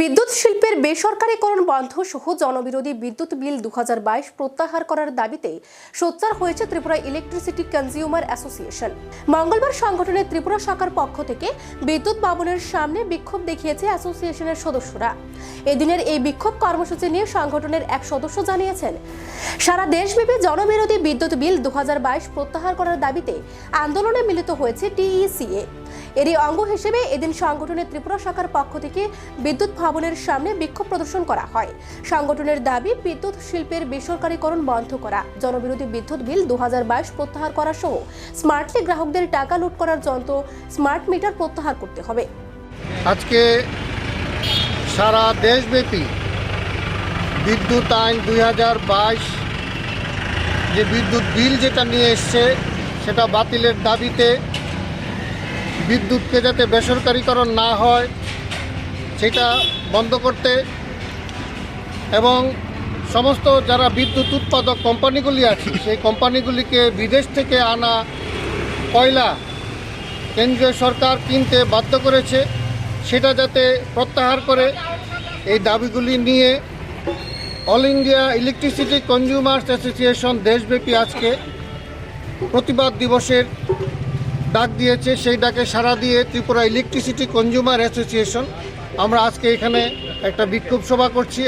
বিদ্যুৎ শিল্পের বেসরকারীকরণ বন্ধ সহ জনবিরোধী বিদ্যুৎ বিল দুহাজার বাইশ প্রত্যাহার করার দাবিতে সোচ্চার হয়েছে ত্রিপুরা ইলেকট্রিসিটি কনজিউমার অ্যাসোসিয়েশন। মঙ্গলবার সংগঠনের ত্রিপুরা শাখার পক্ষ থেকে বিদ্যুৎ ভবনের সামনে বিক্ষোভ দেখিয়েছে অ্যাসোসিয়েশনের সদস্যরা। এদিনের এই বিক্ষোভ কর্মসূচি নিয়ে সংগঠনের এক সদস্য জানিয়েছেন, সারা দেশব্যাপী জনবিরোধী বিদ্যুৎ বিল দু হাজার বাইশ প্রত্যাহার করার দাবিতে আন্দোলনে মিলিত হয়েছে টিইসিএ। এরই অঙ্গ হিসেবে এদিন সংগঠনের ত্রিপুরা শাখার পক্ষ থেকে বিদ্যুৎ ভবনের সামনে বিক্ষোভ প্রদর্শন করা হয়। সংগঠনের দাবি, বিদ্যুৎ শিল্পের বেসরকারীকরণ বন্ধ করা, জনবিরোধী বিদ্যুৎ বিল দু হাজার বাইশ প্রত্যাহার করা সহ স্মার্টলি গ্রাহকদের টাকা লুট করার যন্ত্র স্মার্ট মিটার প্রত্যাহার করতে হবে। আজকে সারা দেশব্যাপী বিদ্যুৎ আইন দু হাজার বাইশ যে বিদ্যুৎ বিল যেটা নিয়ে এসছে, সেটা বাতিলের দাবিতে বিদ্যুৎকে যাতে বেসরকারীকরণ না হয়, সেটা বন্ধ করতে এবং সমস্ত যারা বিদ্যুৎ উৎপাদক কোম্পানিগুলি আছে, সেই কোম্পানিগুলিকে বিদেশ থেকে আনা কয়লা কেন্দ্রীয় সরকার কিনতে বাধ্য করেছে, সেটা যাতে প্রত্যাহার করে, এই দাবিগুলি নিয়ে All India electricity consumers association দেশব্যাপী আজকে প্রতিবাদ দিবসের ডাক দিয়েছে, সেই ডাকে সাড়া দিয়ে ত্রিপুরা ইলেকট্রিসিটি কনজিউমার অ্যাসোসিয়েশন আমরা আজকে এখানে একটা বিক্ষোভ সভা করছি